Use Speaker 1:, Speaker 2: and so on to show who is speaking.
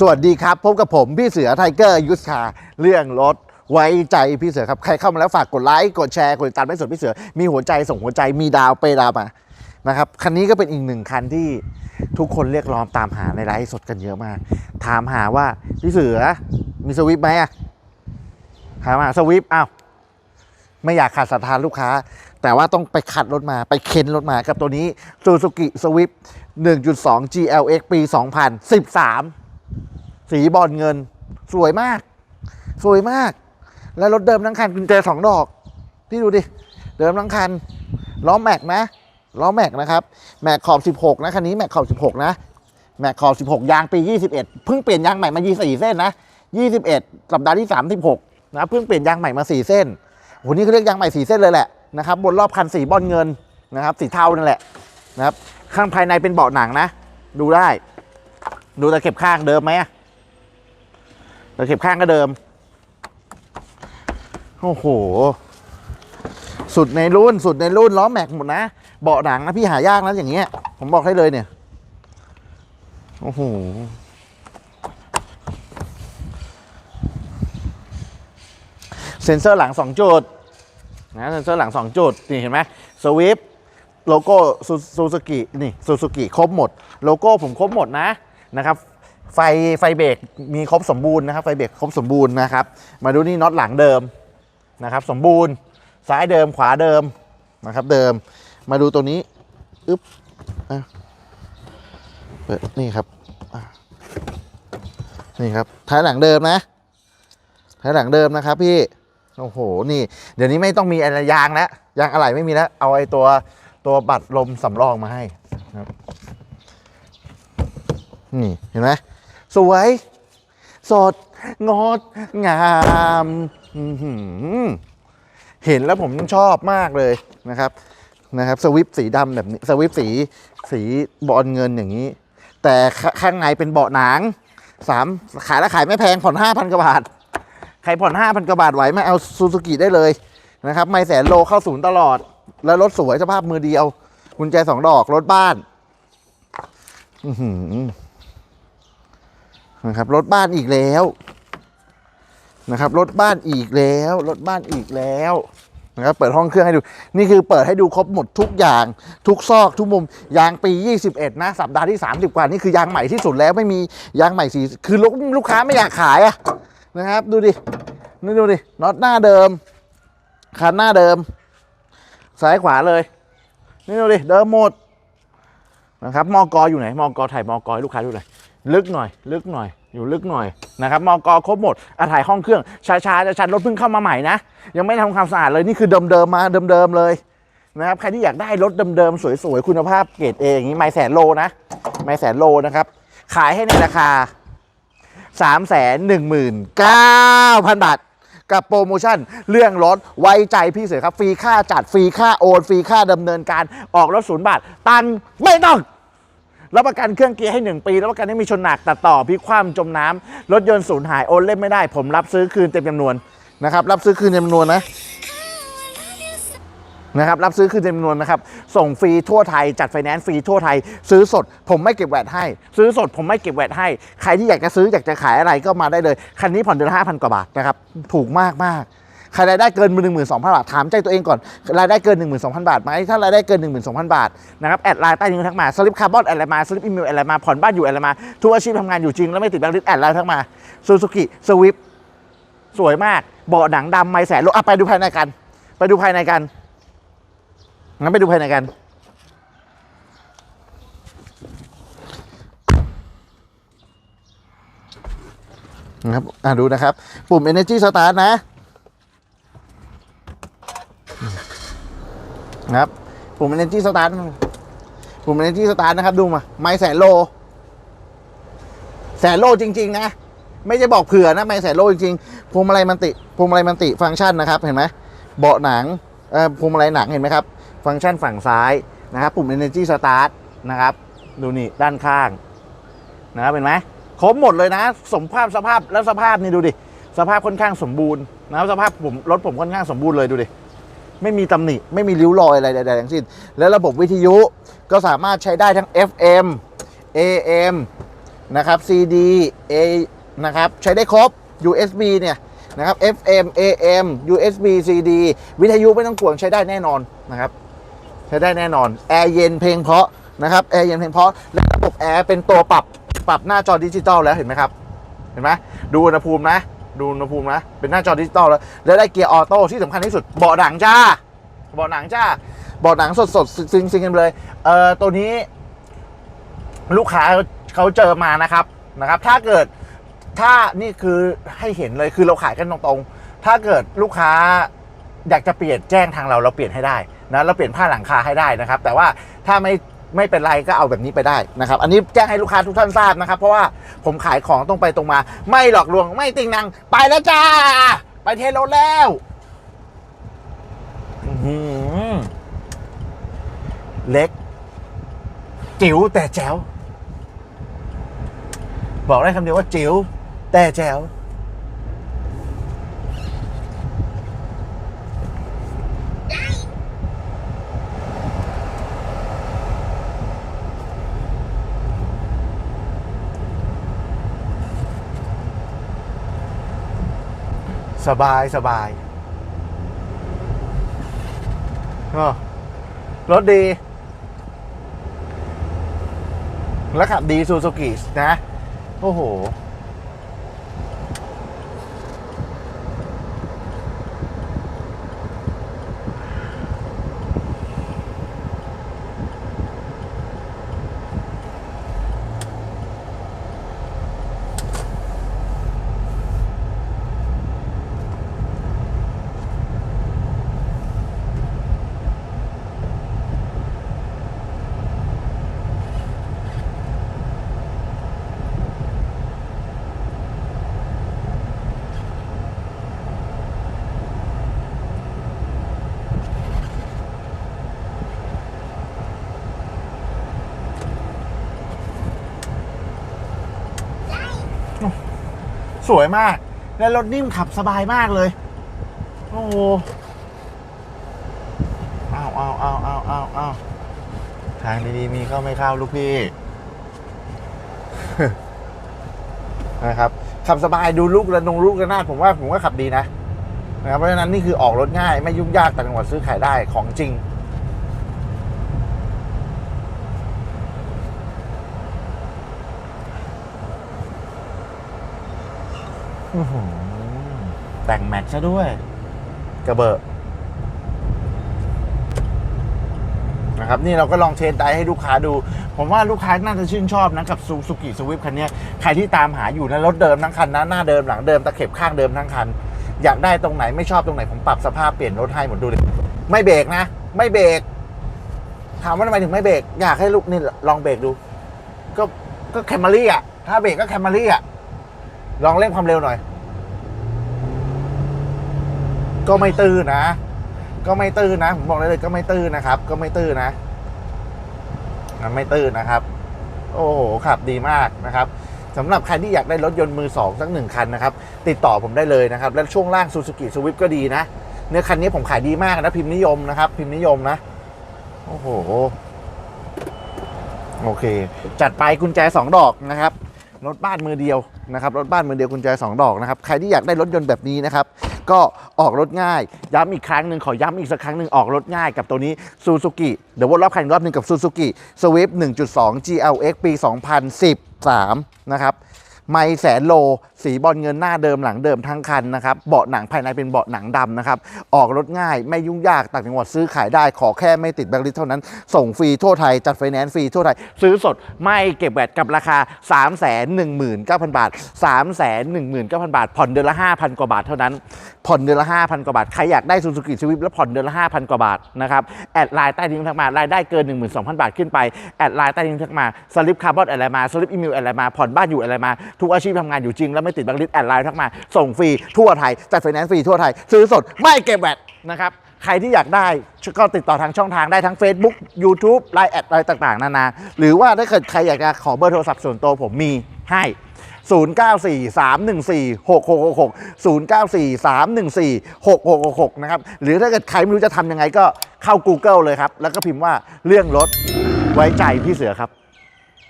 Speaker 1: สวัสดีครับ พบกับผม พี่เสือไทเกอร์ยุทธคาเรื่องรถไว้ใจพี่เสือครับ ใครเข้ามาแล้วฝากกดไลค์กดแชร์กดติดตามไม่สนพี่เสือ มีหัวใจส่งหัวใจมีดาวไปดาวมานะครับคันนี้ก็เป็นอีกหนึ่งคันที่ทุกคนเรียกร้องตามหาในไลฟ์สดกันเยอะมาก ถามหาว่าพี่เสือมีสวิปไหมอะถามหาสวิปอ้าวไม่อยากขาดศรัทธาลูกค้า แต่ว่าต้องไปขัดรถมาไปเค้นรถมากับตัวนี้ Suzuki Swift 1.2 GLX ปี 2013 สีบอลเงิน สวยมาก สวยมาก แล้วรถเดิมทั้งคันกุญแจสองดอก ที่ดูดิ เดิมทั้งคัน ล้อแม็กนะ ล้อแม็กนะครับ แม็กขอบ 16 นะ คันนี้แม็กขอบ 16 นะ แม็กขอบ 16 ยางปี 21 เพิ่งเปลี่ยนยางใหม่มา 24 เส้นนะ 21 สัปดาห์ที่ 36 นะ เพิ่งเปลี่ยนยางใหม่มา 4 เส้นโหนี่เขาเรียกยางใหม่ 4 เส้นเลยแหละนะครับ บนรอบคันสีบอลเงินนะครับ สีเทานั่นแหละนะครับ ข้างภายในเป็นเบาะหนังนะ ดูได้ ดูตะเข็บข้างเดิมไหม อะตะเข็บข้างก็เดิม โอ้โห สุดในรุ่น สุดในรุ่นล้อแม็กหมดนะ เบาะหนังนะพี่หายากนะอย่างเงี้ย ผมบอกให้เลยเนี่ย โอ้โหเซ็นเซอร์หลัง 2 จุดนะเซ็นเซอร์หลัง 2 จุด นี่เห็นไหมสวิฟโลโก้ซูซูกินี่ซูซูกิครบหมด โลโก้ผมครบหมดนะนะครับ ไฟไฟเบรกมีครบสมบูรณ์นะครับไฟเบรกครบสมบูรณ์นะครับ มาดูนี่น็อตหลังเดิมนะครับสมบูรณ์ซ้ายเดิมขวาเดิมนะครับเดิม มาดูตัวนี้อึ๊บเปิดนี่ครับนี่ครับท้ายหลังเดิมนะท้ายหลังเดิมนะครับพี่โอ้โหนี่ เดี๋ยวนี้ไม่ต้องมีอะไรยางแล้วยางอะไหล่ไม่มีแล้วเอาไอ้ตัวตัวบัตรลมสำรองมาให้นะครับนี่เห็นไหม สวย สด งด งามเห็นแล้วผมชอบมากเลยนะครับนะครับ สวิปสีดำแบบนี้สวิปสีสีบอลเงินอย่างนี้ แต่ข้างในเป็นเบาะหนังสามขายแล้วขายไม่แพงผ่อนห้าพันกว่าบาทใครผ่อนห้าพันกว่าบาทไหวไหมเอาซูซูกิได้เลยนะครับ ไม่แสนโลเข้าศูนย์ตลอด แล้วรถสวยสภาพมือเดียวกุญแจสองดอกรถบ้าน อือหือ นะครับรถบ้านอีกแล้วนะครับรถบ้านอีกแล้วรถบ้านอีกแล้วนะครับเปิดห้องเครื่องให้ดู นี่คือเปิดให้ดูครบหมดทุกอย่าง ทุกซอกทุกมุม ยางปี 21 นะ สัปดาห์ที่ 30 กว่า นี่คือยางใหม่ที่สุดแล้วไม่มียางใหม่สีคือลูกลูกค้าไม่อยากขายอะนะครับ ดูดินี่ดูดิน็อตหน้าเดิมคันหน้าเดิม ซ้ายขวาเลย นี่ดูดิเดิมหมดนะครับมอกออยู่ไหนมอกอถ่ายมอกอให้ลูกค้าดูหน่อย ลึกหน่อย ลึกหน่อย อยู่ลึกหน่อยนะครับมอกอครบหมดอะถ่ายห้องเครื่องช้าๆจะชันรถเพิ่งเข้ามาใหม่นะ ยังไม่ทำความสะอาดเลยนี่คือเดิมๆมาเดิมๆเลยนะครับใครที่อยากได้รถเดิมๆสวยๆคุณภาพเกรดเออย่างนี้ไม่แสนโลนะไม่แสนโลนะครับ ขายให้ในราคา 3 1 9 0 0 0 บาท กับโปรโมชั่น เรื่องรถไว้ใจพี่เสือครับ ฟรีค่าจัดฟรีค่าโอน ฟรีค่าดำเนินการออกรถศูนย์บาท ตันไม่ต้อง รับประกันเครื่องเกียร์ให้ 1 ปีรับประกันให้มีชนหนักตัดต่อพิคว่ำจมน้ำรถยนต์สูญหายโอนเล่มไม่ได้ ผมรับซื้อคืนเต็มจำนวนนะครับรับซื้อคืนเต็มจำนวนนะนะครับรับซื้อคืนเต็มจำนวนนะครับ ส่งฟรีทั่วไทย จัดไฟแนนซ์ฟรีทั่วไทย ซื้อสด ผมไม่เก็บแวตให้ ซื้อสดผมไม่เก็บแวตให้ ใครที่อยากจะซื้ออยากจะขายอะไรก็มาได้เลย คันนี้ผ่อนเดือนห้าพันกว่าบาทนะครับ ถูกมากมาก ใครรายได้เกินหนึ่งหมื่นสองพันบาทถามใจตัวเองก่อนรายได้เกิน1 2 0 0 0บาทไหมถ้ารายได้เกิน1 2 0 0 0บาทนะครับแอดไลน์ใต้นิ้ทักมาสลิปคาร์บอนแอดไลน์มาสลิปอีเมลแอดไลน์มาผ่อนบ้านอยู่แอดไลน์มาทุกอาชีพทำงานอยู่จริงแล้วไม่ติดแบงค์ลิสแอดไลน์ทักมาซูซูกิสวิฟสวยมากเบาะหนังดำไม่แสนโลอะไปดูภายในกัน ไปดูภายในกันงั้นไปดูภายในกันนะครับ อ่าดูนะครับ ปุ่ม Energy Start นะ นะครับปุ่ม Energy Start ปุ่ม Energy Start นะครับ ดูมา ไม่แสนโล แสนโลจริง ๆ นะ ไม่ใช่บอกเผื่อนะไม่แสนโลจริงๆพวงมาลัยมันติพวงมาลัยมันติฟังก์ชันนะครับ เห็นไหมเบาะหนังเอ่อพวงมาลัยหนังเห็นไหมครับ ฟังก์ชันฝั่งซ้ายนะครับ ปุ่ม Energy Start นะครับ ดูนี่ด้านข้างนะครับเห็นไหมครบหมดเลยนะ สมภาพสภาพแล้วสภาพนี่ดูดิ สภาพค่อนข้างสมบูรณ์นะครับสภาพผมรถผมค่อนข้างสมบูรณ์เลยดูดิ ไม่มีตำหนิ ไม่มีริ้วรอยอะไรใดๆทั้งสิ้น และระบบวิทยุก็สามารถใช้ได้ทั้ง FM AM นะครับ CD A นะครับ ใช้ได้ครบ USB เนี่ยนะครับ FM AM USB CD วิทยุไม่ต้องกลัวใช้ได้แน่นอนนะครับ ใช้ได้แน่นอน แอร์เย็นเพลงเพราะนะครับแอร์เย็นเพลงเพราะและระบบแอร์เป็นตัวปรับปรับหน้าจอดิจิตอลแล้วเห็นไหมครับ เห็นไหมดูอุณหภูมินะ ดูอุณหภูมินะ เป็นหน้าจอดิจิตอลแล้ว แล้วได้เกียร์ออโต้ที่สำคัญที่สุดเบาะหนังจ้าเบาะหนังจ้าเบาะหนังสดสดๆซิงซิงกันเลยเอ่อตัวนี้ ลูกค้าเขาเจอมานะครับนะครับ ถ้าเกิดถ้านี่คือให้เห็นเลยคือเราขายกันตรงๆ ถ้าเกิดลูกค้าอยากจะเปลี่ยนแจ้งทางเราเราเปลี่ยนให้ได้นะเราเปลี่ยนผ้าหลังคาให้ได้นะครับ แต่ว่าถ้าไม่ ไม่เป็นไรก็เอาแบบนี้ไปได้นะครับ อันนี้แจ้งให้ลูกค้าทุกท่านทราบนะครับ เพราะว่าผมขายของตรงไปตรงมา ไม่หลอกลวงไม่ติงนังไปแล้วจ้า ไปเทสรแล้วเล็ก จิ๋วแต่แจ๋ว บอกได้คำเดียวว่าจิ๋วแต่แจ๋ว สบายสบายก็รถดี แล้วขับดีซูซูกินะ โอ้โห สวยมาก และรถนิ่มขับสบายมากเลย โอ้โหเอาเอาเอาเอาเอาเอาทางดีๆมีเข้าไม่เข้าลูกพี่นะครับขับสบายดูลูกระนงลูกระนาดผมว่าผมว่าขับดีนะนะครับเพราะฉะนั้นนี่คือออกรถง่ายไม่ยุ่งยากต่างจังหวัดซื้อขายได้ของจริง อื้อหือแต่งแม็กซ์ซะด้วย กระเบอะนะครับนี่เราก็ลองเทสไดให้ลูกค้าดู ผมว่าลูกค้าน่าจะชื่นชอบนะกับซูซูกิสวิฟคันนี้ใครที่ตามหาอยู่นะรถเดิมทั้งคันนะหน้าเดิมหลังเดิมตะเข็บข้างเดิมทั้งคัน อยากได้ตรงไหนไม่ชอบตรงไหนผมปรับสภาพเปลี่ยนรถให้หมดดูเลยไม่เบรกนะ ไม่เบรกถามว่าทำไมถึงไม่เบรกอยากให้ลูกนี่ลองเบรกดู ก็ก็แคมมารี่อะถ้าเบรกก็แคมมารี่อะ ลองเร่งความเร็วหน่อย ก็ไม่ตื้นนะ ก็ไม่ตื้นนะ ผมบอกเลยเลยก็ไม่ตื้นนะครับ ก็ไม่ตื้นนะนไม่ตื้นนะครับ โอ้โหขับดีมากนะครับสำหรับใครที่อยากได้รถยนต์มือสองสักหนึ่งคันนะครับ ติดต่อผมได้เลยนะครับ และช่วงล่าง Suzuki Swift ก็ดีนะ เนี่ยคันนี้ผมขายดีมากนะ พิมพ์นิยมนะครับ พิมพ์นิยมนะ โอ้โห โอเค จัดไปกุญแจสองดอกนะครับ รถบ้านมือเดียวนะครับ รถบ้านมือเดียวกุญแจสองดอกนะครับ ใครที่อยากได้รถยนต์แบบนี้นะครับ ก็ออกรถง่าย ย้ำอีกครั้งหนึ่งขอย้ำอีกสักครั้งหนึ่งออกรถง่ายกับตัวนี้ซูซูกิเดี๋ยววนรอบคันรอบหนึ่งกับซูซูกิสวิฟ1.2 GLX ปี 2013 นะครับ ไม่แสนโล สีบอลเงินหน้าเดิมหลังเดิมทั้งคันนะครับ เบาะหนังภายในเป็นเบาะหนังดำนะครับ ออกรถง่ายไม่ยุ่งยากต่างจังหวัดซื้อขายได้ขอแค่ไม่ติดแบงค์ลิสเท่านั้น ส่งฟรีทั่วไทย จัดไฟแนนซ์ฟรีทั่วไทย ซื้อสดไม่เก็บแวดกับราคา 3 1 9 0 0 0 บาท 3 1 9 0 0 0 บาท ผ่อนเดือนละ 5,000 กว่าบาทเท่านั้น ผ่อนเดือนละ 5,000 กว่าบาท ใครอยากได้ซูซูกิสวิฟแล้วผ่อนเดือนละ 5,000 กว่าบาทนะครับแอดไลน์ใต้ดินทักมารายได้เกิน 12,000 บาทขึ้นไปแอดไลน์ใต้ดินทักมาสลิปคาร์บอนอะไรมาสลิปอีเมลอะไรมาผ่อนบ้านอยู่อะไรมาทุกอาชีพทำงานอยู่จริงแล้วไม่ติดบังลิสแอดไลน์ทักมา ส่งฟรีทั่วไทยจัดไฟแนนซ์ฟรีทั่วไทย ซื้อสดไม่เก็บแวดนะครับใครที่อยากได้ก็ติดต่อทางช่องทางได้ทั้ง Facebook YouTube ไลน์แอดอะไรต่างๆ นานา หรือว่าถ้าเกิดใครอยากจะขอเบอร์โทรศัพท์ส่วนตัวผมมีให้ 0943146666นะครับ หรือถ้าเกิดใครไม่รู้จะทำยังไงก็เข้า Google เลยครับ แล้วก็พิมพ์ว่าเรื่องรถไว้ใจพี่เสือครับ